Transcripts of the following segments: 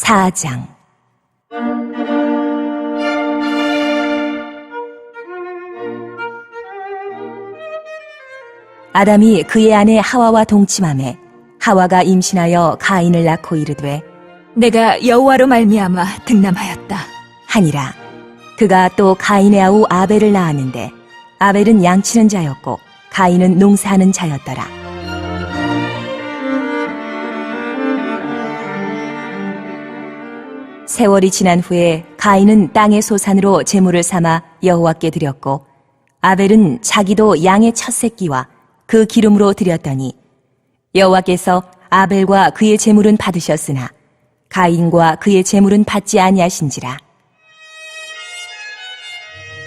4장. 아담이 그의 아내 하와와 동침함에 하와가 임신하여 가인을 낳고 이르되 내가 여호와로 말미암아 등남하였다. 하니라. 그가 또 가인의 아우 아벨을 낳았는데 아벨은 양치는 자였고 가인은 농사하는 자였더라 세월이 지난 후에 가인은 땅의 소산으로 제물을 삼아 여호와께 드렸고 아벨은 자기도 양의 첫 새끼와 그 기름으로 드렸더니 여호와께서 아벨과 그의 제물은 받으셨으나 가인과 그의 제물은 받지 아니하신지라.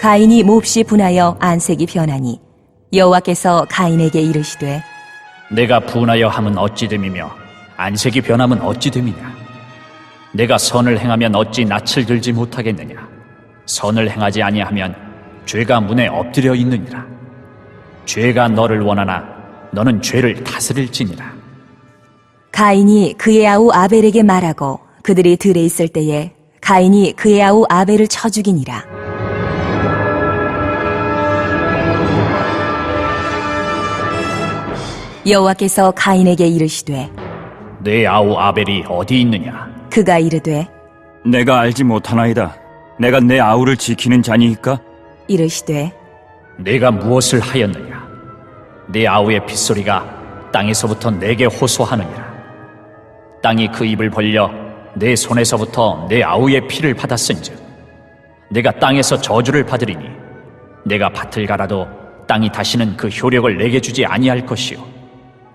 가인이 몹시 분하여 안색이 변하니 여호와께서 가인에게 이르시되 내가 분하여 함은 어찌 됨이며 안색이 변함은 어찌 됨이냐 내가 선을 행하면 어찌 낯을 들지 못하겠느냐? 선을 행하지 아니하면 죄가 문에 엎드려 있느니라. 죄가 너를 원하나 너는 죄를 다스릴지니라. 가인이 그의 아우 아벨에게 말하고 그들이 들에 있을 때에 가인이 그의 아우 아벨을 쳐 죽이니라. 여호와께서 가인에게 이르시되 내 아우 아벨이 어디 있느냐 그가 이르되 내가 알지 못하나이다. 내가 내 아우를 지키는 자니이까? 이르시되 내가 무엇을 하였느냐 내 아우의 빗소리가 땅에서부터 내게 호소하느니라 땅이 그 입을 벌려 내 손에서부터 내 아우의 피를 받았은즉 내가 땅에서 저주를 받으리니 내가 밭을 갈아도 땅이 다시는 그 효력을 내게 주지 아니할 것이요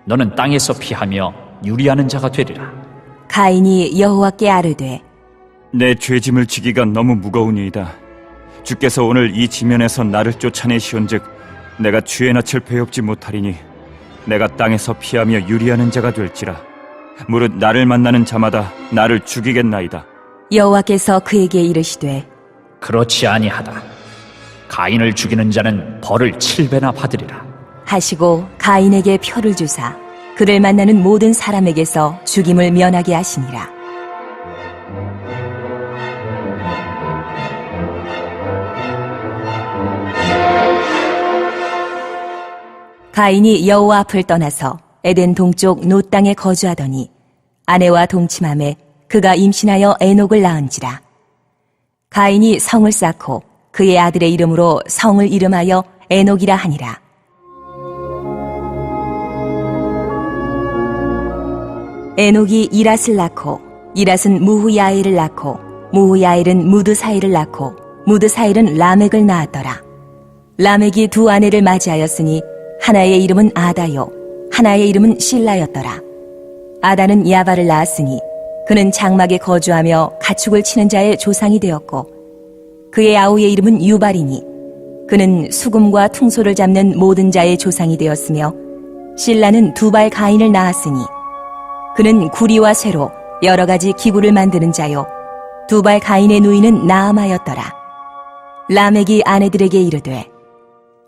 너는 땅에서 피하며 유리하는 자가 되리라 가인이 여호와께 아르되 내 죄짐을 지기가 너무 무거우니이다. 주께서 오늘 이 지면에서 나를 쫓아내시온즉 내가 주의 낯을 배웁지 못하리니 내가 땅에서 피하며 유리하는 자가 될지라. 무릇 나를 만나는 자마다 나를 죽이겠나이다. 여호와께서 그에게 이르시되 그렇지 아니하다 가인을 죽이는 자는 벌을 칠배나 받으리라 하시고 가인에게 표를 주사 그를 만나는 모든 사람에게서 죽임을 면하게 하시니라. 가인이 여호와 앞을 떠나서 에덴 동쪽 노 땅에 거주하더니 아내와 동침함에 그가 임신하여 에녹을 낳은지라. 가인이 성을 쌓고 그의 아들의 이름으로 성을 이름하여 에녹이라 하니라. 에녹이 이랏을 낳고 이랏은 무후야엘을 낳고 무후야엘은 무드사일을 낳고 무드사일은 라멕을 낳았더라. 라멕이 두 아내를 맞이하였으니 하나의 이름은 아다요 하나의 이름은 실라였더라. 아다는 야발을 낳았으니 그는 장막에 거주하며 가축을 치는 자의 조상이 되었고 그의 아우의 이름은 유발이니 그는 수금과 퉁소를 잡는 모든 자의 조상이 되었으며 신라는 두발 가인을 낳았으니 그는 구리와 쇠로 여러 가지 기구를 만드는 자요 두발 가인의 누이는 나아마였더라 라멕이 아내들에게 이르되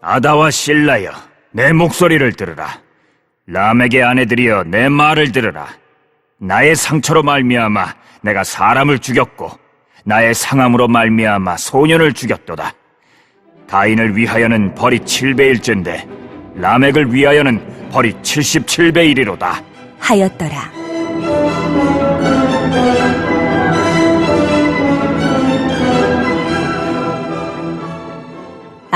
아다와 실라여, 내 목소리를 들으라. 람에게 아내들이여, 내 말을 들으라. 나의 상처로 말미암아 내가 사람을 죽였고 나의 상함으로 말미암아 소년을 죽였도다. 가인을 위하여는 벌이 7배일진데 라멕을 위하여는 벌이 77배이리로다. 하였더라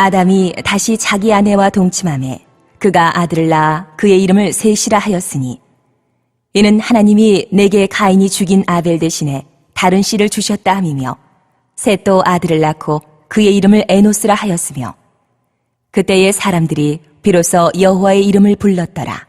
아담이 다시 자기 아내와 동침함에 그가 아들을 낳아 그의 이름을 셋이라 하였으니 이는 하나님이 내게 가인이 죽인 아벨 대신에 다른 씨를 주셨다 함이며 셋도 아들을 낳고 그의 이름을 에노스라 하였으며 그때의 사람들이 비로소 여호와의 이름을 불렀더라.